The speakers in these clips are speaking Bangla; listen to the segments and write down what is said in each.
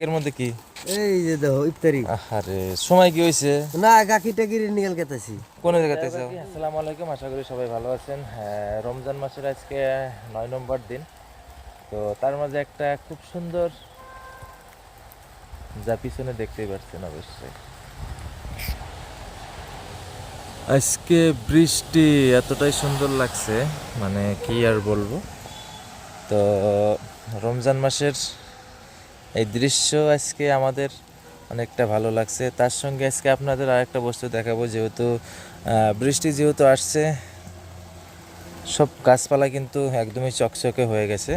এর মধ্যে কি? এই যে দেখো ইফতারি। আরে সময় কি হয়েছে না গাখি টাকি নিয়ে গেতেছি কোন জায়গাতে আসসালামু আলাইকুম আশা করি সবাই ভালো আছেন। হ্যাঁ, রমজান মাসের আজকে নয় নম্বর দিন। তো তার মাঝে একটা খুব সুন্দর যা পিছনে দেখতেই পাচ্ছেন অবশ্যই। আজকে বৃষ্টি এতটাই সুন্দর লাগছে মানে কি আর বলব? তো রমজান মাসের এই দৃশ্য আজকে আমাদের অনেকটা ভালো লাগছে। তার সঙ্গে আজকে আপনাদের আরেকটা বস্তু দেখাবো, যেহেতু বৃষ্টি যেহেতু আসছে, সব গাছপালা কিন্তু একদমই চকচকে হয়ে গেছে।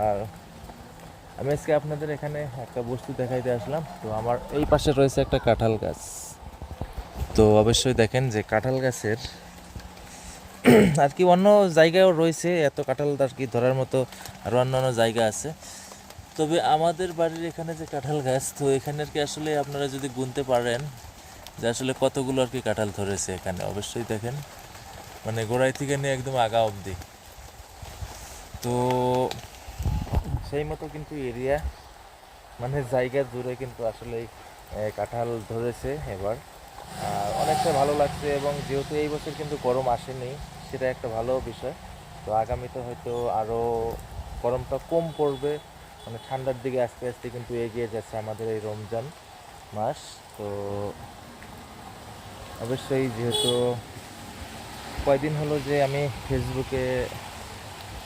আর আমি আজকে আপনাদের এখানে একটা বস্তু দেখাইতে আসলাম। তো আমার এই পাশে রয়েছে একটা কাঁঠাল গাছ। তো অবশ্যই দেখেন যে কাঁঠাল গাছের আর কি অন্য জায়গায়ও রয়েছে, এত কাঁঠাল আর কি ধরার মতো আরও অন্য জায়গা আছে। তবে আমাদের বাড়ির এখানে যে কাঁঠাল গাছ, তো এখানে আর কি আসলে আপনারা যদি গুনতে পারেন যে আসলে কতগুলো আর কি কাঁঠাল ধরেছে এখানে, অবশ্যই দেখেন। মানে গোড়াই থেকে নিয়ে একদম আগা অবধি। তো সেই মতো কিন্তু এরিয়া মানে জায়গা জুড়ে কিন্তু আসলে কাঁঠাল ধরেছে এবার। আর অনেকটা ভালো লাগছে এবং যেহেতু এই বছর কিন্তু গরম আসেনি, সেটা একটা ভালো বিষয়। তো আগামীতে হয়তো আরও গরমটা কম পড়বে। মানে ঠান্ডার দিকে আস্তে আস্তে কিন্তু এগিয়ে যাচ্ছে আমাদের এই রমজান মাস। তো অবশ্যই যেহেতু কয়দিন হলো যে আমি ফেসবুকে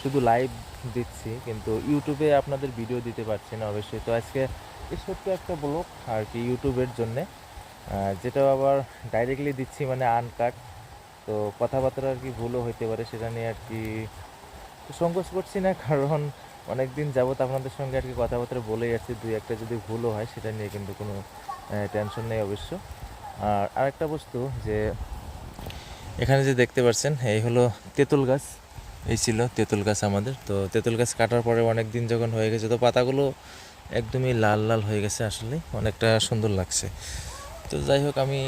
শুধু লাইভ দিচ্ছি, কিন্তু ইউটিউবে আপনাদের ভিডিও দিতে পারছি না অবশ্যই। তো আজকে এই ছোট্ট একটা ব্লগ আর কি ইউটিউবের জন্যে যেটা আবার ডাইরেক্টলি দিচ্ছি মানে আনকাট তো কথাবার্তা আর কি ভুলও হইতে পারে সেটা নিয়ে আর কি সংকোচ করছি না, কারণ অনেক দিন যাবত আপনাদের সঙ্গে আর কি কথাবার্তা বলেই যাচ্ছি, দুই একটা যদি ভুলও হয় সেটা নিয়ে কিন্তু কোনো টেনশন নেই অবশ্য। আর আরেকটা বস্তু যে, এখানে যে দেখতে পাচ্ছেন, এই হলো তেঁতুল গাছ। এই ছিল তেঁতুল গাছ আমাদের। তো তেঁতুল গাছ কাটার পরে অনেক দিন যখন হয়ে গেছে, তো পাতাগুলো একদমই লাল লাল হয়ে গেছে আসলে, অনেকটা সুন্দর লাগছে। তো যাই হোক, আমি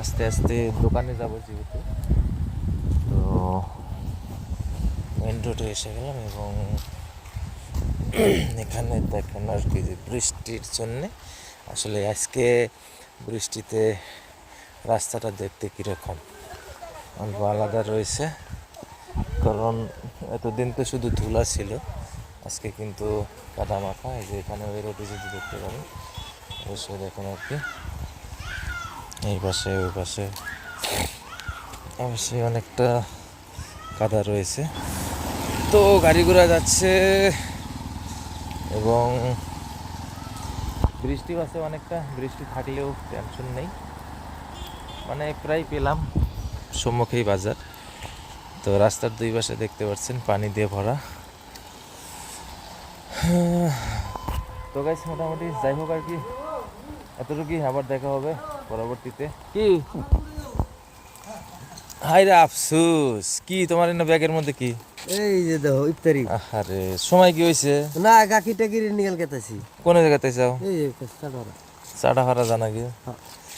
আস্তে আস্তে দোকানে যাব যেহেতু। তো মেন রোডে এসে গেলাম এবং এখানে দেখেন আর কি যে বৃষ্টির জন্যে। আসলে আজকে বৃষ্টিতে রাস্তাটা দেখতে কীরকম? অল্প আলাদা রয়েছে। কারণ এতদিন তো শুধু ধুলা ছিল, আজকে কিন্তু কাদা মাখা, এই যে এখানে ওই রোডে যদি দেখতে পারেন, অবশ্যই দেখেন আর কি। এই পাশে, ওই পাশে অবশ্যই অনেকটা কাদা রয়েছে। তো গাড়ি ঘোড়া যাচ্ছে এবং বৃষ্টি বাসে অনেকটা বৃষ্টি থাকলেও টেনশন নেই। মানে প্রায় পেলাম সম্মুখেই বাজার। তো রাস্তার দুই পাশে দেখতে পাচ্ছেন পানি দিয়ে ভরা। তো গাইস মোটামুটি যাই হোক আর কি। এতটুকুই আবার দেখা হবে পরবর্তীতে। কি? হাই রে আফসুস কি তোমার এনে ব্যাগের মধ্যে কি? এই যে দেখো ইফতারি। আরে সময় কি হয়েছে না গাখি টাকি নিয়ে গেতেছি। কোন জায়গাতে যাও? এই চাটা চাটা হারা জানা কি?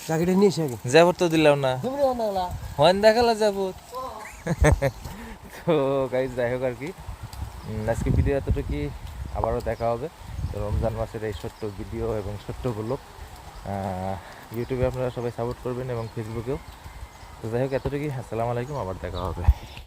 গাখিটা নিয়ে এসে আগে। তো দিলাম না। হন দেখালা যাব তো গাইজ যাই হোক আর কি। আজকে ভিডিও এতটুকু আবারও দেখা হবে। তো রমজান মাসের এই ছোট্ট ভিডিও এবং ছোট্ট ব্লগ ইউটিউবে আপনারা সবাই সাপোর্ট করবেন এবং ফেসবুকেও তো যাই হোক এতটুকুই। আসসালামু আলাইকুম আবার দেখা হবে।